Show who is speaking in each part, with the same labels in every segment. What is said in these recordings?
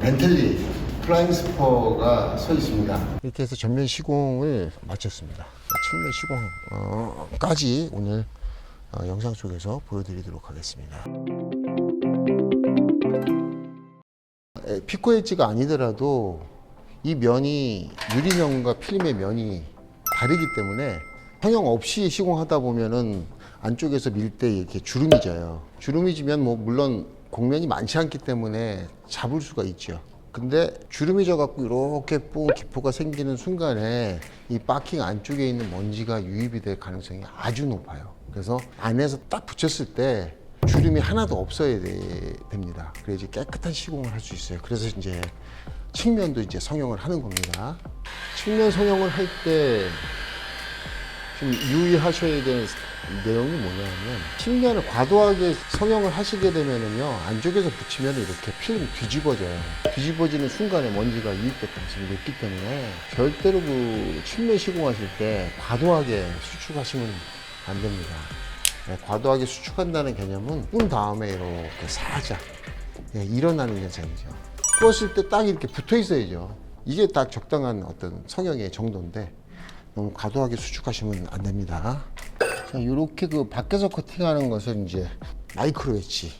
Speaker 1: 벤틀리 플라잉 스퍼가 서 있습니다. 이렇게 해서 전면 시공을 마쳤습니다. 측면 시공까지 오늘 어, 영상 속에서 보여드리도록 하겠습니다. 에, 피코 엣지가 아니더라도 이 면이 유리면과 필름의 면이 다르기 때문에 성형 없이 시공하다 보면은 안쪽에서 밀 때 이렇게 주름이 져요. 주름이 지면 뭐 물론 곡면이 많지 않기 때문에 잡을 수가 있죠. 근데 주름이 져갖고 이렇게 뽕 기포가 생기는 순간에 이 바킹 안쪽에 있는 먼지가 유입이 될 가능성이 아주 높아요. 그래서 안에서 딱 붙였을 때 주름이 하나도 없어야 돼- 됩니다. 그래야지 깨끗한 시공을 할 수 있어요. 그래서 이제 측면도 이제 성형을 하는 겁니다. 측면 성형을 할때 좀 유의하셔야 되는 내용이 뭐냐면 측면을 과도하게 성형을 하시게 되면은요 안쪽에서 붙이면 이렇게 필름이 뒤집어져요. 뒤집어지는 순간에 먼지가 유입될 가능성이 높기 때문에 절대로 그 측면 시공하실 때 과도하게 수축하시면 안 됩니다. 네, 과도하게 수축한다는 개념은 꾼 다음에 이렇게 살짝 예, 일어나는 현상이죠. 구웠을 때 딱 이렇게 붙어 있어야죠. 이게 딱 적당한 어떤 성형의 정도인데 너무 과도하게 수축하시면 안 됩니다. 자, 이렇게 그 밖에서 커팅하는 것을 이제 마이크로 웨치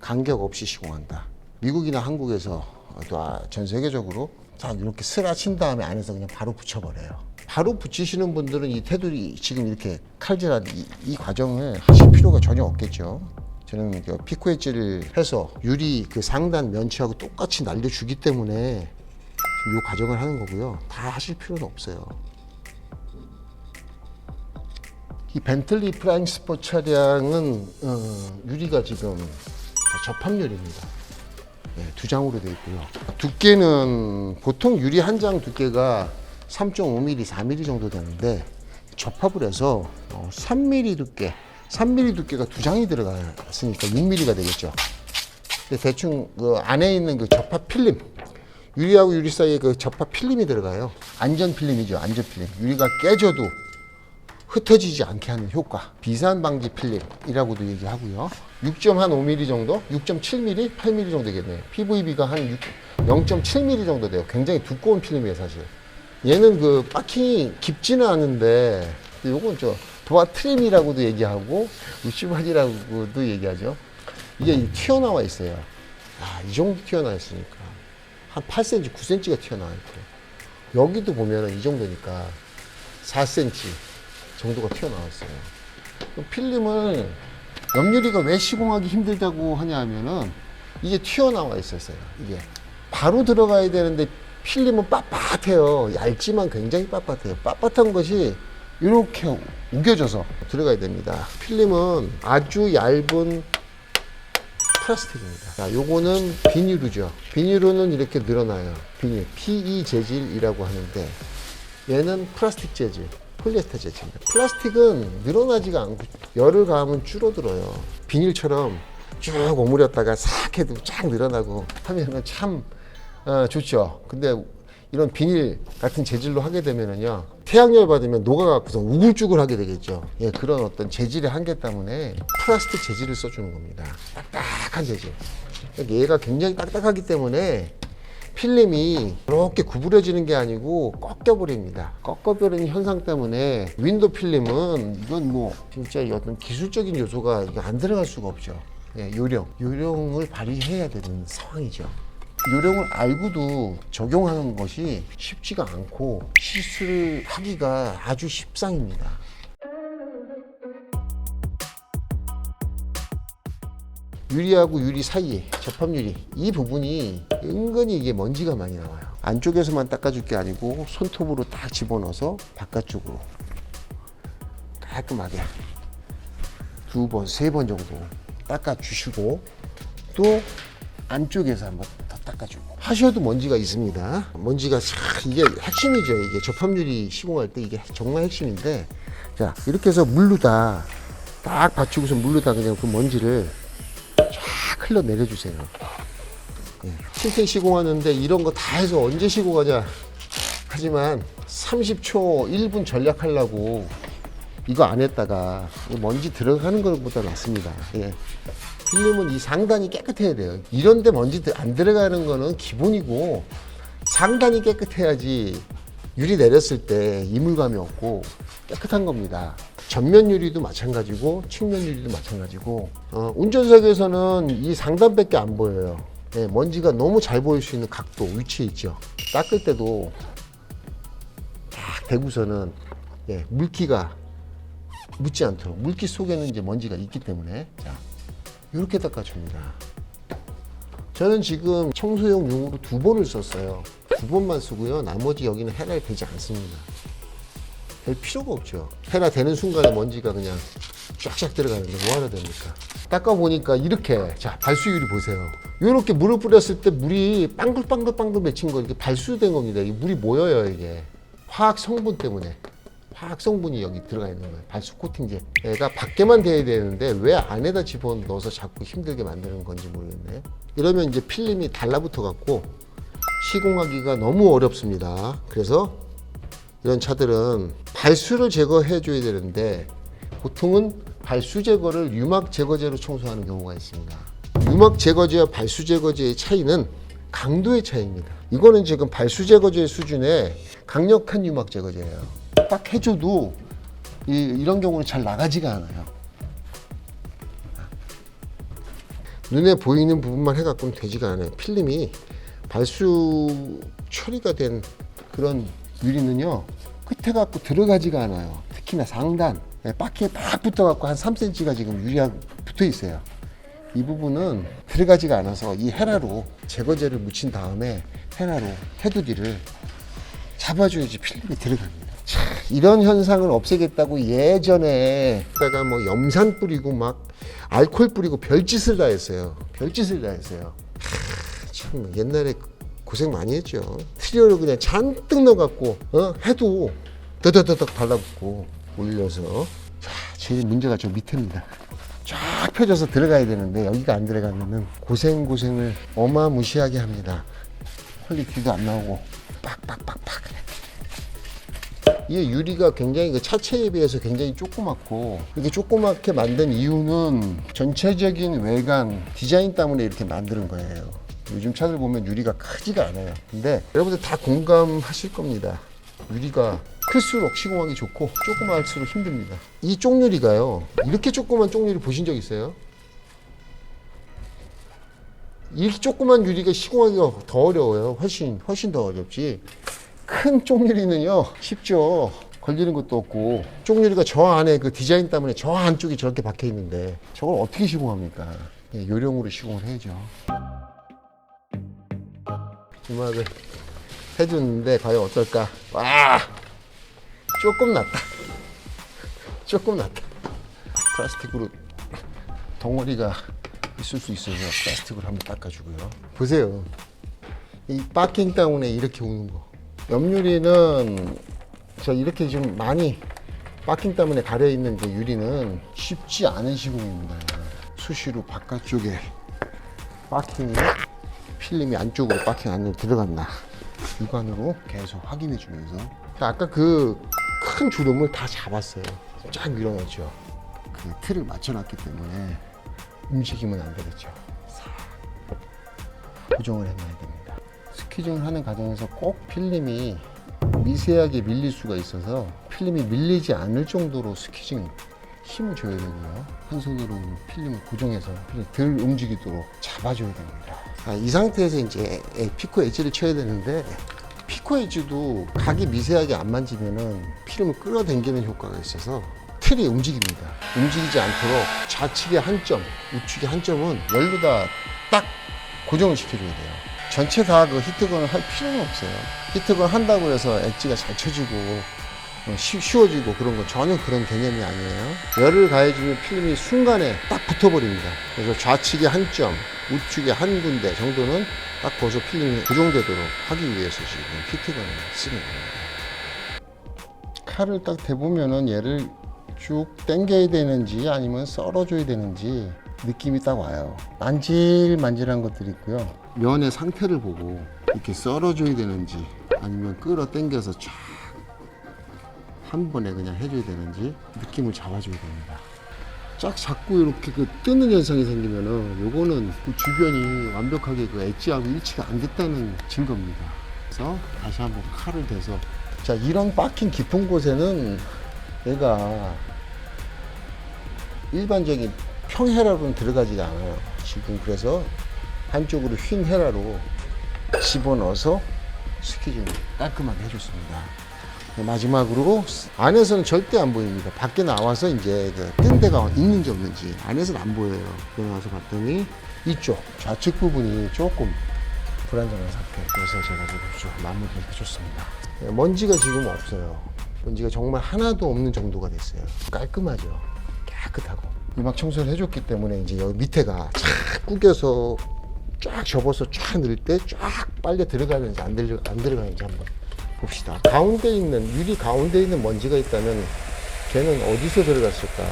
Speaker 1: 간격 없이 시공한다. 미국이나 한국에서 또 전 세계적으로 딱 이렇게 스라친 다음에 안에서 그냥 바로 붙여버려요. 바로 붙이시는 분들은 이 테두리 지금 이렇게 칼질한 이, 이 과정을 하실 필요가 전혀 없겠죠. 저는 그 피코 엣지를 해서 유리 그 상단 면치하고 똑같이 날려주기 때문에 이 과정을 하는 거고요. 다 하실 필요는 없어요. 이 벤틀리 프라잉 스포 차량은 어, 유리가 지금 접합유리입니다. 네, 두 장으로 되어 있고요. 두께는 보통 유리 한 장 두께가 3.5mm, 4mm 정도 되는데 접합을 해서 어, 3mm 두께, 3mm 두께가 두 장이 들어갔으니까 6mm가 되겠죠. 대충 그 안에 있는 그 접합 필름, 유리하고 유리 사이에 그 접합 필름이 들어가요. 안전 필름이죠, 안전 필름. 유리가 깨져도 흩어지지 않게 하는 효과 비산 방지 필름이라고도 얘기하고요. 6.5mm 정도 6.7mm 8mm 정도 되겠네요. PVB가 한 0.7mm 정도 돼요. 굉장히 두꺼운 필름이에요 사실. 얘는 그 바킹이 깊지는 않은데 요건 저 도화 트림이라고도 얘기하고 우시바지라고도 얘기하죠. 이게 튀어나와 있어요. 아, 이 정도 튀어나와 있으니까. 한 8cm 9cm가 튀어나와 있고 여기도 보면은 이 정도니까 4cm 정도가 튀어나왔어요. 필름을 염유리가 왜 시공하기 힘들다고 하냐 하면은 이게 튀어나와 있었어요. 이게 바로 들어가야 되는데 필름은 빳빳해요. 얇지만 굉장히 빳빳해요. 빳빳한 것이 이렇게 우겨져서 들어가야 됩니다. 필름은 아주 얇은 플라스틱입니다. 자, 요거는 비닐루죠. 비닐루는 이렇게 늘어나요. 비닐, PE 재질이라고 하는데 얘는 플라스틱 재질, 폴리에스터 재질입니다. 플라스틱은 늘어나지가 않고 열을 가하면 줄어들어요. 비닐처럼 쭉 오므렸다가 싹 해도 쫙 늘어나고 하면은 참 어, 좋죠. 근데 이런 비닐 같은 재질로 하게 되면은요 태양열 받으면 녹아갖고서 우글쭈글하게 되겠죠. 예, 그런 어떤 재질의 한계 때문에 플라스틱 재질을 써주는 겁니다. 딱딱한 재질. 그러니까 얘가 굉장히 딱딱하기 때문에 필름이 이렇게 구부러지는 게 아니고 꺾여버립니다. 꺾여버리는 현상 때문에 윈도 필름은 이건 뭐 진짜 이 어떤 기술적인 요소가 안 들어갈 수가 없죠. 예, 요령. 요령을 발휘해야 되는 상황이죠. 요령을 알고도 적용하는 것이 쉽지가 않고 시술하기가 아주 십상입니다. 유리하고 유리 사이에 접합 유리 이 부분이 은근히 이게 먼지가 많이 나와요. 안쪽에서만 닦아줄 게 아니고 손톱으로 딱 집어넣어서 바깥쪽으로 깔끔하게 두 번, 세 번 정도 닦아주시고 또 안쪽에서 한번 더 닦아주고 하셔도 먼지가 있습니다. 먼지가 참 이게 핵심이죠. 이게 접합유리 시공할 때 이게 정말 핵심인데 자 이렇게 해서 물로 다 딱 받치고서 물로 다 그냥 그 먼지를 쫙 흘러 내려 주세요. 예, 틴팅 시공하는데 이런 거 다 해서 언제 시공하냐 하지만 30초 1분 전략하려고 이거 안 했다가 이 먼지 들어가는 것보다 낫습니다. 예. 필름은 이 상단이 깨끗해야 돼요. 이런데 먼지 안 들어가는 거는 기본이고 상단이 깨끗해야지 유리 내렸을 때 이물감이 없고 깨끗한 겁니다. 전면 유리도 마찬가지고 측면 유리도 마찬가지고 어, 운전석에서는 이 상단밖에 안 보여요. 예, 먼지가 너무 잘 보일 수 있는 각도 위치에 있죠. 닦을 때도 딱 대고서는 예, 물기가 묻지 않도록 물기 속에는 이제 먼지가 있기 때문에 자 이렇게 닦아줍니다. 저는 지금 청소용 용으로 두 번을 썼어요. 두 번만 쓰고요. 나머지 여기는 헤라에 되지 않습니다. 될 필요가 없죠. 헤라 되는 순간에 먼지가 그냥 쫙쫙 들어가는데 뭐하러 됩니까? 닦아보니까 이렇게 자 발수율이 보세요. 이렇게 물을 뿌렸을 때 물이 빵글빵글빵글 맺힌 거 이게 발수된 겁니다. 이 물이 모여요 이게 화학 성분 때문에 화학 성분이 여기 들어가 있는 거예요. 발수 코팅제. 얘가 밖에만 돼야 되는데 왜 안에다 집어 넣어서 자꾸 힘들게 만드는 건지 모르겠네. 이러면 이제 필름이 달라붙어 갖고 시공하기가 너무 어렵습니다. 그래서 이런 차들은 발수를 제거해 줘야 되는데 보통은 발수 제거를 유막 제거제로 청소하는 경우가 있습니다. 유막 제거제와 발수 제거제의 차이는 강도의 차이입니다. 이거는 지금 발수 제거제 수준의 강력한 유막 제거제예요. 딱 해줘도 이, 이런 경우는 잘 나가지가 않아요. 눈에 보이는 부분만 해갖고는 되지가 않아요. 필름이 발수 처리가 된 그런 유리는요 끝에 갖고 들어가지가 않아요. 특히나 상단 예, 바퀴에 딱 붙어 갖고 한 3cm가 지금 유리랑 붙어 있어요. 이 부분은 들어가지가 않아서 이 헤라로 제거제를 묻힌 다음에 헤라로 테두리를 잡아줘야지 필름이 들어갑니다. 참, 이런 현상을 없애겠다고 예전에 다가 뭐 염산 뿌리고 막 알코올 뿌리고 별짓을 다 했어요. 별짓을 다 했어요. 하, 참 옛날에 고생 많이 했죠. 트리오를 그냥 잔뜩 넣어갖고 어? 해도 더더더덕 달라붙고 올려서 자 제일 문제가 저 밑에입니다. 쫙 펴져서 들어가야 되는데 여기가 안 들어가면은 고생 고생을 어마무시하게 합니다. 퀄리티도 안 나오고 빡빡빡빡. 이 유리가 굉장히 그 차체에 비해서 굉장히 조그맣고 이렇게 조그맣게 만든 이유는 전체적인 외관 디자인 때문에 이렇게 만드는 거예요. 요즘 차들 보면 유리가 크지가 않아요. 근데 여러분들 다 공감하실 겁니다. 유리가 클수록 시공하기 좋고 조그마할수록 힘듭니다. 이 쪽유리가요. 이렇게 조그만 쪽유리 보신 적 있어요? 이렇게 조그만 유리가 시공하기가 더 어려워요. 훨씬 훨씬 더 어렵지. 큰 쪽유리는요 쉽죠. 걸리는 것도 없고 쪽유리가 저 안에 그 디자인 때문에 저 안쪽이 저렇게 박혀 있는데 저걸 어떻게 시공합니까? 예, 요령으로 시공을 해야죠. 음악을 해주는데 과연 어떨까? 와 조금 낫다. 조금 낫다. 플라스틱으로 덩어리가 있을 수 있어서 플라스틱으로 한번 닦아주고요. 보세요. 이 파킹 다운에 이렇게 오는 거. 옆유리는 저 이렇게 좀 많이 파킹 때문에 가려 있는 그 유리는 쉽지 않은 시공입니다. 수시로 바깥쪽에 파킹이 필름이 안쪽으로 안으로 들어갔나 육안으로 계속 확인해 주면서 아까 그 큰 주름을 다 잡았어요. 쫙 밀어넣죠. 그 틀을 맞춰놨기 때문에 움직이면 안 되겠죠. 싹 고정을 해놔야 됩니다. 스퀴징을 하는 과정에서 꼭 필름이 미세하게 밀릴 수가 있어서 필름이 밀리지 않을 정도로 스퀴징 힘을 줘야 되고요. 한 손으로 필름을 고정해서 덜 움직이도록 잡아줘야 됩니다. 아, 이 상태에서 이제 에- 피코 엣지를 쳐야 되는데 피코 엣지도 각이 미세하게 안 만지면은 필름을 끌어당기는 효과가 있어서 틀이 움직입니다. 움직이지 않도록 좌측의 한 점, 우측의 한 점은 열로 다딱 고정을 시켜줘야 돼요. 전체 다 그 히트건을 할 필요는 없어요. 히트건 한다고 해서 엣지가 잘 쳐지고 쉬워지고 그런 건 전혀 그런 개념이 아니에요. 열을 가해주면 필름이 순간에 딱 붙어버립니다. 그래서 좌측의 한 점, 우측의 한 군데 정도는 딱 벗어 필름이 고정되도록 하기 위해서 지금 히트건을 쓰는 겁니다. 칼을 딱 대보면은 얘를 쭉 당겨야 되는지 아니면 썰어줘야 되는지 느낌이 딱 와요. 만질만질한 것들이 있고요. 면의 상태를 보고 이렇게 썰어줘야 되는지 아니면 끌어 당겨서 쫙 한 번에 그냥 해줘야 되는지 느낌을 잡아줘야 됩니다. 쫙 잡고 이렇게 그 뜨는 현상이 생기면은 요거는 그 주변이 완벽하게 그 엣지하고 일치가 안 됐다는 증거입니다. 그래서 다시 한번 칼을 대서 자 이런 빡힌 깊은 곳에는 얘가 일반적인 평헤라로는 들어가지가 않아요. 지금 그래서 한쪽으로 휜 헤라로 집어넣어서 스키즈를 깔끔하게 해줬습니다. 네, 마지막으로 안에서는 절대 안 보입니다. 밖에 나와서 이제 그뜬 데가 있는지 없는지 안에서는 안 보여요. 그러고 나서 봤더니 이쪽 좌측 부분이 조금 불안정한 상태. 그래서 제가 지금 좀 마무리를 해줬습니다. 네, 먼지가 지금 없어요. 먼지가 정말 하나도 없는 정도가 됐어요. 깔끔하죠. 깨끗하고. 음악 청소를 해줬기 때문에 이제 여기 밑에가 쫙 구겨서 쫙 접어서 쫙 넣을 때 쫙 빨려 들어가는지 안, 들어, 안 들어가는지 한번 봅시다. 가운데 있는 유리 가운데 있는 먼지가 있다면 걔는 어디서 들어갔을까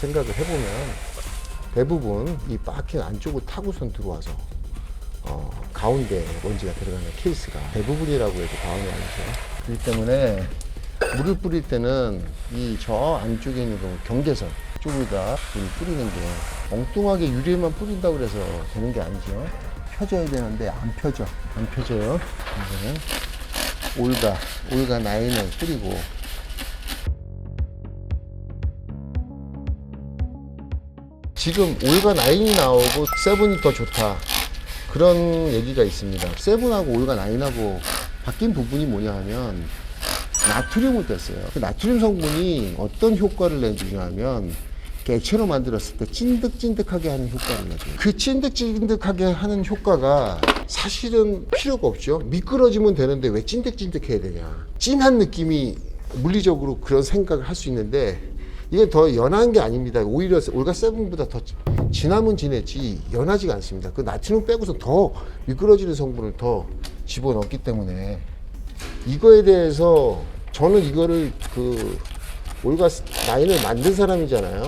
Speaker 1: 생각을 해보면 대부분 이 바퀴 안쪽을 타고선 들어와서 어, 가운데 먼지가 들어가는 케이스가 대부분이라고 해도 과언이 아니죠. 그렇기 때문에 물을 뿌릴 때는 이 저 안쪽에 있는 그 경계선 쪽에다 뿌리는 게 엉뚱하게 유리에만 뿌린다고 그래서 되는 게 아니죠. 펴져야 되는데 안 펴져. 안 펴져요. 이거는 올가, 올가 나인을 뿌리고 지금 올가 나인이 나오고 세븐이 더 좋다. 그런 얘기가 있습니다. 세븐하고 올가 나인하고 바뀐 부분이 뭐냐 하면 나트륨을 뺐어요. 그 나트륨 성분이 어떤 효과를 내주냐면 액체로 만들었을 때 찐득찐득하게 하는 효과를 내줘요. 그 찐득찐득하게 하는 효과가 사실은 필요가 없죠. 미끄러지면 되는데 왜 찐득찐득해야 되냐. 찐한 느낌이 물리적으로 그런 생각을 할 수 있는데 이게 더 연한 게 아닙니다. 오히려 올가 세븐보다 더 진하면 진했지 연하지가 않습니다. 그 나트륨 빼고서 더 미끄러지는 성분을 더 집어넣기 때문에 이거에 대해서 저는 이거를 그 올가 라인을 만든 사람이잖아요.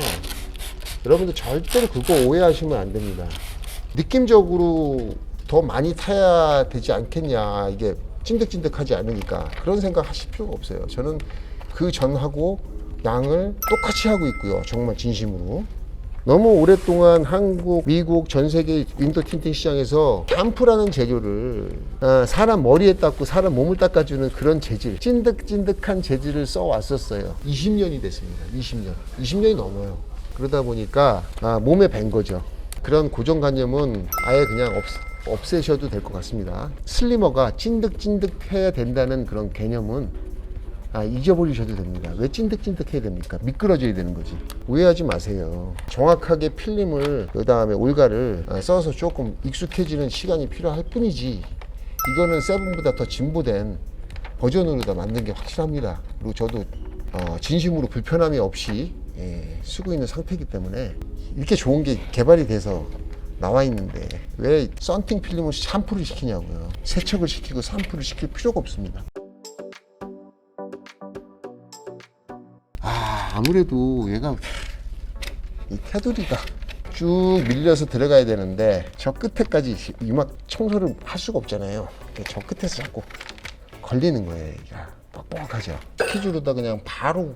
Speaker 1: 여러분들 절대로 그거 오해하시면 안 됩니다. 느낌적으로 더 많이 타야 되지 않겠냐. 이게 찐득찐득하지 않으니까. 그런 생각 하실 필요가 없어요. 저는 그 전하고 양을 똑같이 하고 있고요. 정말 진심으로. 너무 오랫동안 한국, 미국, 전 세계 윈도 틴팅 시장에서 샴푸라는 재료를 어, 사람 머리에 닦고 사람 몸을 닦아주는 그런 재질, 찐득찐득한 재질을 써 왔었어요. 20년이 됐습니다. 20년. 20년이 넘어요. 그러다 보니까 아, 몸에 밴 거죠. 그런 고정관념은 아예 그냥 없, 없애셔도 될 것 같습니다. 슬리머가 찐득찐득해야 된다는 그런 개념은 아, 잊어버리셔도 됩니다. 왜 찐득찐득해야 됩니까? 미끄러져야 되는 거지. 오해하지 마세요. 정확하게 필름을, 그 다음에 올가를 아, 써서 조금 익숙해지는 시간이 필요할 뿐이지, 이거는 세븐보다 더 진보된 버전으로 다 만든 게 확실합니다. 그리고 저도 어, 진심으로 불편함이 없이 예, 쓰고 있는 상태이기 때문에 이렇게 좋은 게 개발이 돼서 나와 있는데 왜 썬팅 필름을 샴푸를 시키냐고요. 세척을 시키고 샴푸를 시킬 필요가 없습니다. 아, 아무래도 얘가 이 테두리가 쭉 밀려서 들어가야 되는데 저 끝에까지 이막 청소를 할 수가 없잖아요. 저 끝에서 자꾸 걸리는 거예요. 얘가 뻑뻑하죠. 키주로다 그냥 바로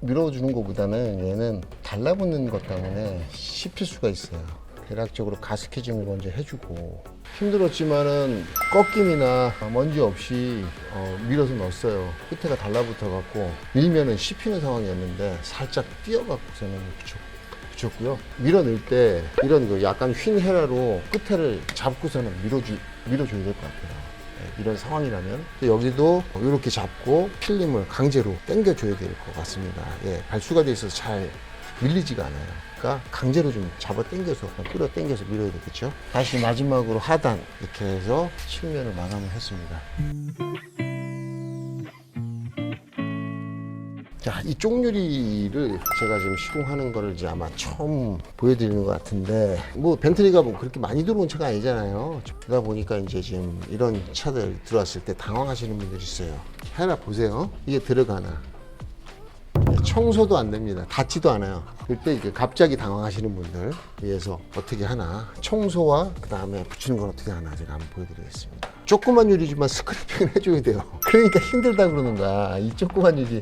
Speaker 1: 밀어주는 것보다는 얘는 달라붙는 것 때문에 씹힐 수가 있어요. 대략적으로 가스케징을 먼저 해주고 힘들었지만은 꺾임이나 먼지 없이 어, 밀어서 넣었어요. 끝에가 달라붙어 갖고 밀면은 씹히는 상황이었는데 살짝 띄어갖고서는 붙였, 붙였고요. 밀어 넣을 때 이런 그 약간 휜 헤라로 끝에를 잡고서는 밀어주, 밀어줘야 될 것 같아요. 네, 이런 상황이라면 또 여기도 이렇게 잡고 필름을 강제로 당겨줘야 될 것 같습니다. 예, 발수가 돼 있어서 잘 밀리지가 않아요. 그러니까 강제로 좀 잡아 당겨서 끌어 당겨서 밀어야 되겠죠. 다시 마지막으로 하단 이렇게 해서 칠면을 마감을 했습니다. 자, 이 쪽유리를 제가 지금 시공하는 거를 이제 아마 처음 보여드리는 것 같은데, 뭐, 벤틀리가 뭐 그렇게 많이 들어온 차가 아니잖아요. 그러다 보니까 이제 지금 이런 차들 들어왔을 때 당황하시는 분들이 있어요. 하나 보세요. 이게 들어가나. 청소도 안 됩니다. 닿지도 않아요. 그때 이제 갑자기 당황하시는 분들 위해서 어떻게 하나 청소와 그 다음에 붙이는 건 어떻게 하나 제가 한번 보여드리겠습니다. 조그만 유리지만 스크래핑을 해줘야 돼요. 그러니까 힘들다 그러는 거야. 이 조그만 유리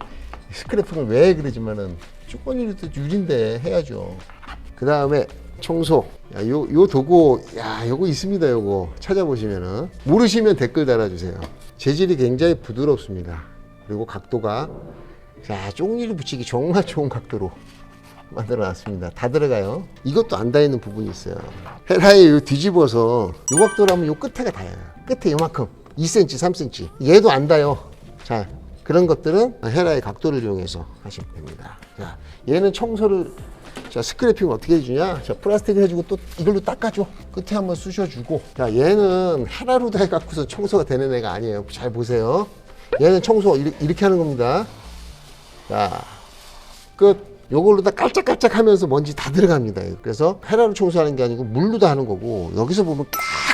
Speaker 1: 스크래핑을 왜 그러지만은 조건유리도 유리인데 해야죠. 그 다음에 청소. 야, 요, 요 도구, 야, 요거 있습니다, 요거. 찾아보시면은. 모르시면 댓글 달아주세요. 재질이 굉장히 부드럽습니다. 그리고 각도가, 자, 쪽리를 붙이기 정말 좋은 각도로 만들어 놨습니다. 다 들어가요. 이것도 안 닿이는 부분이 있어요. 헤라에 요 뒤집어서 요 각도라면 요 끝에가 닿아요. 끝에 요만큼. 2cm, 3cm. 얘도 안 닿아요. 자, 그런 것들은 헤라의 각도를 이용해서 하시면 됩니다. 자, 얘는 청소를 자 스크래핑 어떻게 해주냐? 자 플라스틱 해주고 또 이걸로 닦아줘. 끝에 한번 쑤셔주고. 자 얘는 헤라로다 해갖고서 청소가 되는 애가 아니에요. 잘 보세요. 얘는 청소 이렇게 하는 겁니다. 자 끝. 요걸로 다 깔짝깔짝 하면서 먼지 다 들어갑니다. 그래서 헤라로 청소하는 게 아니고 물로도 하는 거고 여기서 보면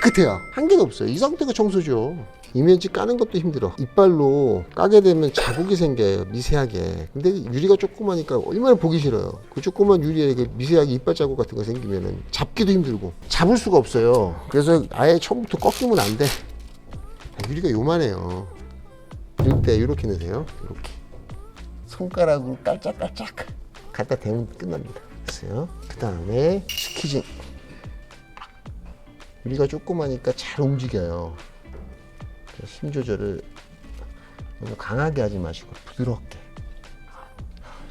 Speaker 1: 깨끗해요. 한 개도 없어요. 이 상태가 청소죠. 이면지 까는 것도 힘들어. 이빨로 까게 되면 자국이 생겨요. 미세하게. 근데 유리가 조그마니까 얼마나 보기 싫어요. 그 조그만 유리에 미세하게 이빨 자국 같은 거 생기면은 잡기도 힘들고 잡을 수가 없어요. 그래서 아예 처음부터 꺾이면 안 돼. 아, 유리가 요만해요. 이때 이렇게 넣으세요. 이렇게. 손가락으로 깔짝깔짝 갖다 대면 끝납니다. 됐어요. 그 다음에 스키징. 유리가 조그마니까 잘 움직여요. 힘 조절을 너무 강하게 하지 마시고 부드럽게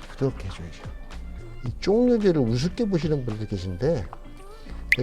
Speaker 1: 부드럽게 해줘야죠. 이 쪽유리를 우습게 보시는 분들 계신데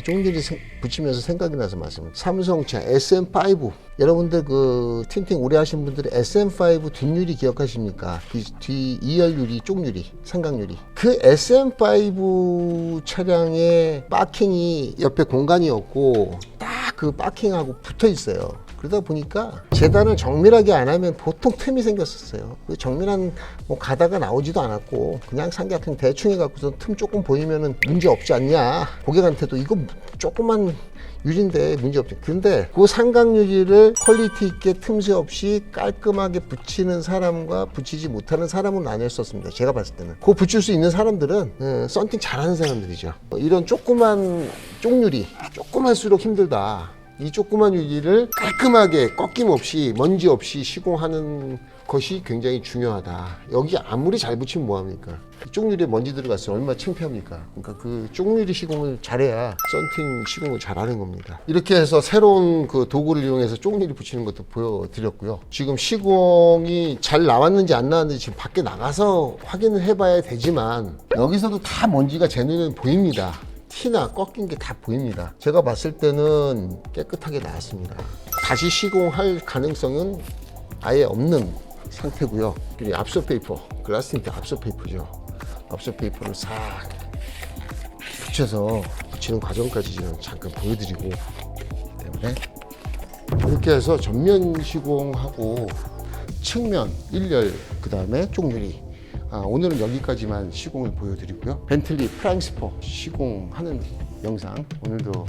Speaker 1: 쪽유리 붙이면서 생각이 나서 말씀. 삼성차 SM5 여러분들 그 틴팅 오래 하신 분들이 SM5 뒷유리 기억하십니까? 그뒤 2열 유리, 쪽유리, 삼각유리. 그 SM5 차량의 파킹이 옆에 공간이 없고 딱 그 파킹하고 붙어 있어요. 그러다 보니까 재단을 정밀하게 안 하면 보통 틈이 생겼었어요. 그 정밀한 뭐 가다가 나오지도 않았고 그냥 삼각형 대충 해갖고서 틈 조금 보이면은 문제 없지 않냐. 고객한테도 이거 조그만 유리인데 문제 없죠. 근데 그 삼각유리를 퀄리티 있게 틈새 없이 깔끔하게 붙이는 사람과 붙이지 못하는 사람은 나뉘었었습니다. 제가 봤을 때는. 그 붙일 수 있는 사람들은 어, 썬팅 잘하는 사람들이죠. 어, 이런 조그만 쪽유리, 조그만수록 힘들다. 이 조그만 유리를 깔끔하게 꺾임 없이 먼지 없이 시공하는 것이 굉장히 중요하다. 여기 아무리 잘 붙이면 뭐합니까? 쪽유리에 먼지 들어갔으면 얼마나 창피합니까? 그러니까 그 쪽 유리 시공을 잘해야 썬팅 시공을 잘하는 겁니다. 이렇게 해서 새로운 그 도구를 이용해서 쪽 유리 붙이는 것도 보여드렸고요. 지금 시공이 잘 나왔는지 안 나왔는지 지금 밖에 나가서 확인을 해봐야 되지만 여기서도 다 먼지가 제 눈에는 보입니다. 티나 꺾인 게 다 보입니다. 제가 봤을 때는 깨끗하게 나왔습니다. 다시 시공할 가능성은 아예 없는 상태고요. 그리고 압소 페이퍼, 글라스 틴트 압소 페이퍼죠. 압소 페이퍼를 싹 붙여서 붙이는 과정까지 지금 잠깐 보여드리고 때문에 이렇게 해서 전면 시공하고 측면 1열 그 다음에 쪽유리 아, 오늘은 여기까지만 시공을 보여드리고요. 벤틀리 프랑스포 시공하는 영상 오늘도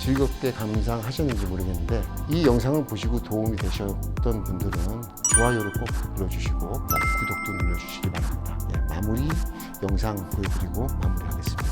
Speaker 1: 즐겁게 감상하셨는지 모르겠는데 이 영상을 보시고 도움이 되셨던 분들은 좋아요를 꼭 눌러주시고 구독도 눌러주시기 바랍니다. 예, 마무리 영상 보여드리고 마무리하겠습니다